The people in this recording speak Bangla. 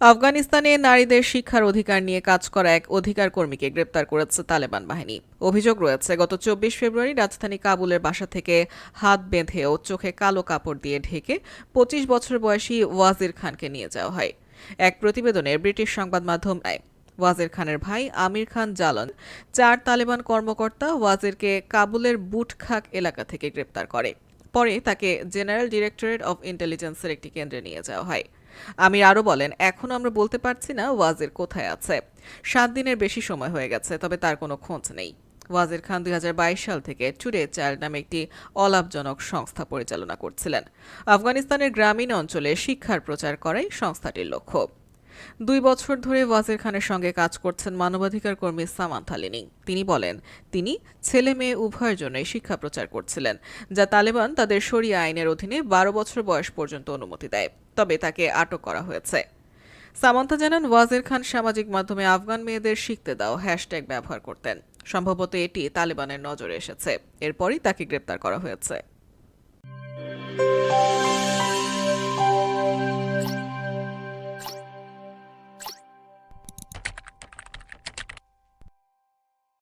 আফগানিস্তানে নারীদের শিক্ষার অধিকার নিয়ে কাজ করা এক অধিকার কর্মীকে গ্রেপ্তার করেছে তালেবান বাহিনী। অভিযোগ রয়েছে, গত চব্বিশ ফেব্রুয়ারি রাজধানী কাবুলের বাসা থেকে হাত বেঁধে ও চোখে কালো কাপড় দিয়ে ঢেকে পঁচিশ বছর বয়সী ওয়াজির খানকে নিয়ে যাওয়া হয়। এক প্রতিবেদনে ব্রিটিশ সংবাদ মাধ্যম ওয়াজির খানের ভাই আমির খান জালন চার তালেবান কর্মকর্তা ওয়াজিরকে কাবুলের বুটখাক এলাকা থেকে গ্রেপ্তার করে। পরে তাকে জেনারেল ডিরেক্টরেট অফ ইন্টেলিজেন্সের একটি কেন্দ্রে নিয়ে যাওয়া হয়। আমির আরও বলেন এখনও আমরা বলতে পারছি না ওয়াজের কোথায় আছে। সাত দিনের বেশি সময় হয়ে গেছে, তবে তার কোনো খোঁজ নেই। ওয়াজির খান দুই হাজার বাইশ সাল থেকে টুডে চাইল্ড নামে একটি অলাভজনক সংস্থা পরিচালনা করছিলেন। আফগানিস্তানের গ্রামীণ অঞ্চলে শিক্ষার প্রচার করাই সংস্থাটির লক্ষ্য। দুই বছর ধরে ওয়াজির খানের সঙ্গে কাজ করছেন মানবাধিকার কর্মী সামান্থা লিনিং তিনি বলেন, তিনি ছেলে মেয়ে উভয়ের জন্যই শিক্ষা প্রচার করছিলেন, যা তালেবান তাদের শরিয়া আইনের অধীনে বারো বছর বয়স পর্যন্ত অনুমতি দেয়, তবে তাকে আটক করা হয়েছে। সামান্থা জানান, ওয়াজির খান সামাজিক মাধ্যমে আফগান মেয়েদের শিখতে দাও, হ্যাশট্যাগ ব্যবহার করতেন। সম্ভবত এটি তালেবানের নজরে এসেছে। এরপরই তাকে গ্রেপ্তার করা হয়েছে।